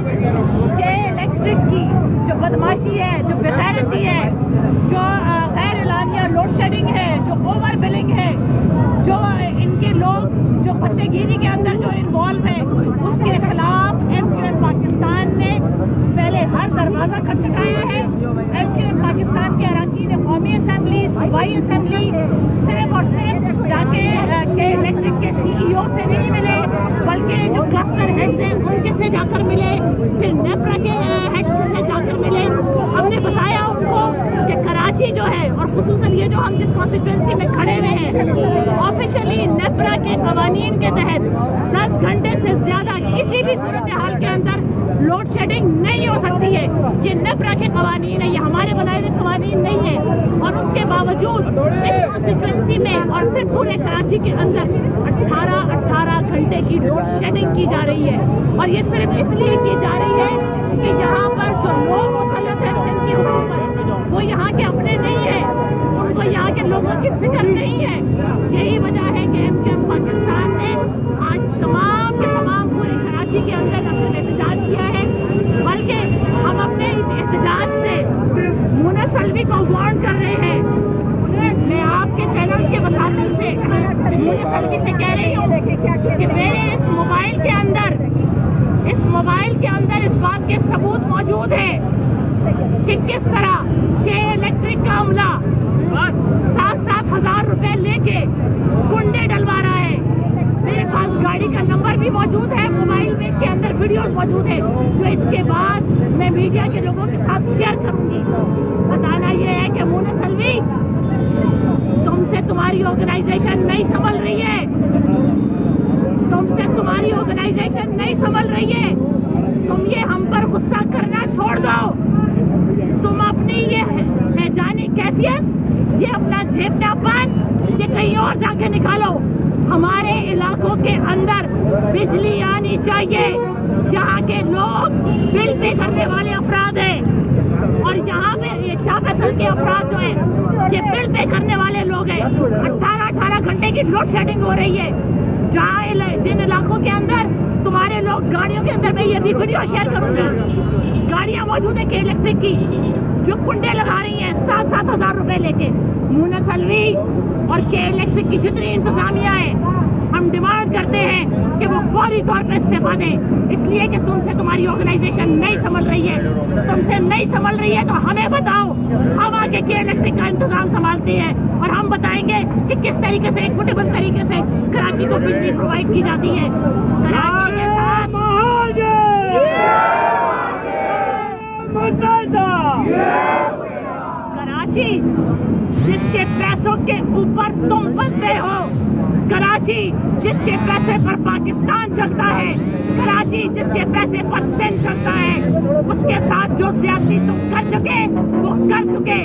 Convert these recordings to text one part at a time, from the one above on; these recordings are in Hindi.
के इलेक्ट्रिक की जो बदमाशी है, जो बेहरती है, जो गैर एलानिया लोड शेडिंग है, जो ओवर बिलिंग है, जो इनके लोग जो पत्तेगिरी के अंदर जो इन्वॉल्व है, उसके खिलाफ एम क्यू पाकिस्तान ने पहले हर दरवाज़ा खटखटाया है। एम क्यू पाकिस्तान के अरकान कौमी असम्बली सूबाई असम्बली सिर्फ़ और सिर्फ़ जाके के इलेक्ट्रिक के सीईओ से नहीं मिले, बल्कि जो क्लस्टर हेड्स हैं, उनके से जाकर जो हम जिस कॉन्स्टिट्यूंसी में खड़े हुए हैं ऑफिशियली नेप्रा के कवानीन के तहत दस घंटे से ज़्यादा किसी भी सूरत हाल के अंदर लोड शेडिंग नहीं हो सकती है। ये नेप्रा के कवानीन है, ये हमारे बनाए हुए कवानीन नहीं है। और उसके बावजूद इस कॉन्स्टिट्यूंसी में और फिर पूरे कराची के अंदर 18 18 घंटे की लोड शेडिंग की जा रही है। और ये सिर्फ़ इसलिए की जा रही है कि यहाँ पर जो लोग अपना एहतजाज किया है, बल्कि हम अपने इस एहतजाज से मुना सलवी को वार्न कर रहे हैं। मैं आपके चैनल के वसातन से मुना सलवी से कह रही हूँ कि मेरे इस मोबाइल के अंदर, इस मोबाइल के अंदर इस बात के सबूत मौजूद है कि किस तरह के इलेक्ट्रिक का अमला सात सात हज़ार रुपए लेके कुंडे डलवा रहा है। मेरे पास गाड़ी का नंबर भी मौजूद है मोबाइल में के अंदर वीडियोस मौजूद है, जो इसके बाद मैं मीडिया के लोगों के साथ शेयर करूँगी। बताना यह है कि मोना सलवी, तुमसे तुम्हारी ऑर्गेनाइजेशन नहीं संभल रही है। तुमसे तुम्हारी ऑर्गेनाइजेशन नहीं संभल रही है। तुम ये हम पर गुस्सा करना छोड़ दो। तुम अपनी ये है जानी कैफियत, ये अपना जेबनापन ये कहीं और जाके निकालो। हमारे इलाकों के अंदर बिजली आनी चाहिए। यहाँ के लोग बिल पे करने वाले अफराद हैं। और यहाँ पे ये शाह के अफराद जो है, ये बिल पे करने वाले लोग हैं। अट्ठारह अठारह घंटे की लोड शेडिंग हो रही है। जहाँ जिन इलाकों के अंदर तुम्हारे लोग गाड़ियों के अंदर मैं ये भी वीडियो शेयर करूँगी। गाड़ियाँ मौजूद है के इलेक्ट्रिक की। जो कुंडे लगा रही हैं सात सात हज़ार रुपए लेके। मुना सलवी और के इलेक्ट्रिक की जितनी इंतजामिया है, हम डिमांड करते हैं कि वो फौरी तौर पर इस्तीफा दें। इसलिए कि तुमसे तुम्हारी ऑर्गेनाइजेशन नहीं संभल रही है। तुमसे नहीं संभल रही है तो हमें बताओ, हम आगे के इलेक्ट्रिक का इंतज़ाम संभालते हैं और हम बताएँगे कि किस तरीके से इक्विटेबल तरीके से कराची को बिजली प्रोवाइड की जाती है। कराची के साथ कराची जिसके पैसों के ऊपर तुम बसते हो। कराची, जिसके पैसे पर पाकिस्तान चलता है, कराची, जिसके पैसे पर सिंध चलता है, उसके साथ जो ज्यादती तुम कर चुके, वो कर चुके।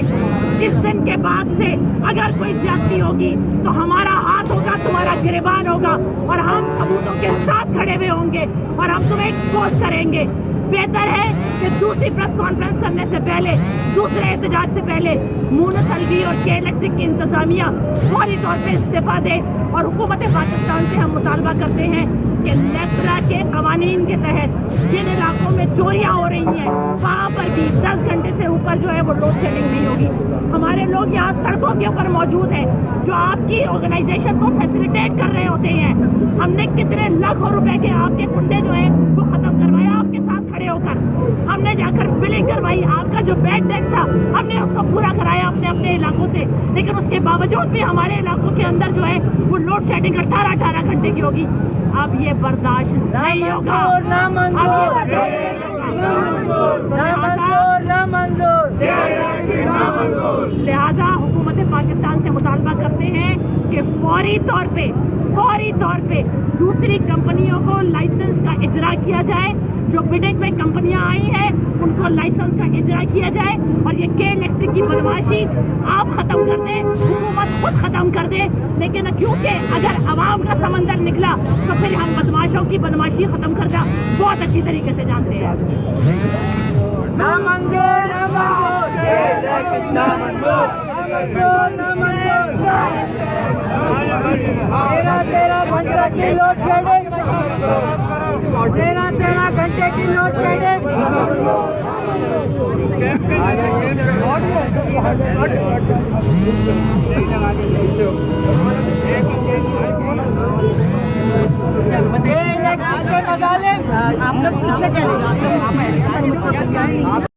इस दिन के बाद से अगर कोई ज्यादती होगी तो हमारा हाथ होगा, तुम्हारा गिरबान होगा, और हम सबूतों के साथ खड़े हुए होंगे, और हम तुम्हें एक्सपोज करेंगे। बेहतर है कि दूसरी प्रेस कॉन्फ्रेंस करने से पहले, दूसरे एहतजाज से पहले मून अलवी और के इलेक्ट्रिक की इंतजामिया फौरी तौर पर इस्तीफा दे और हुकूमत पाकिस्तान से हम मुतालबा करते हैं कि नेपरा के कवानीन के तहत जिन इलाकों में चोरियाँ हो रही हैं। वहाँ पर भी दस घंटे से ऊपर जो है वो लोड शेडिंग नहीं होगी। हमारे लोग यहाँ सड़कों के ऊपर मौजूद हैं, जो आपकी ऑर्गेनाइजेशन को फैसिलिटेट कर रहे होते हैं। हमने कितने लाखों रुपए के आपके कुंडे जो है, वो खत्म करवाए, आपके साथ खड़े होकर। हमने जाकर बिलिंग करवाई, आपका जो बैड डेट था, हमने उसको पूरा कराया अपने अपने इलाकों से। लेकिन उसके बावजूद भी हमारे इलाकों के अंदर जो है, वो लोड शेडिंग अठारह अठारह घंटे की होगी। अब ये बर्दाश्त नहीं होगा अब ये बर्दाश्त नहीं होगा। लिहाजा हुकूमत पाकिस्तान से मुतालबा करते हैं कि फौरी तौर पे, फौरी तौर पे दूसरी कंपनियों को लाइसेंस का इजरा किया जाए। जो बिडिंग में कंपनियाँ आई हैं, उनको लाइसेंस का इजरा किया जाए और ये के इलेक्ट्रिक की बदमाशी आप खत्म कर दें, हुकूमत खुद खत्म कर दे। लेकिन क्योंकि अगर आवाम का समंदर निकला तो फिर हम बदमाशों की बदमाशी खत्म करना बहुत अच्छी तरीके से जानते हैं। तेरह तेरह पंद्रह की लोड शेडिंग तेरह तेरह घंटे की लोड शेडिंग आप लोग पीछे चले आप लोग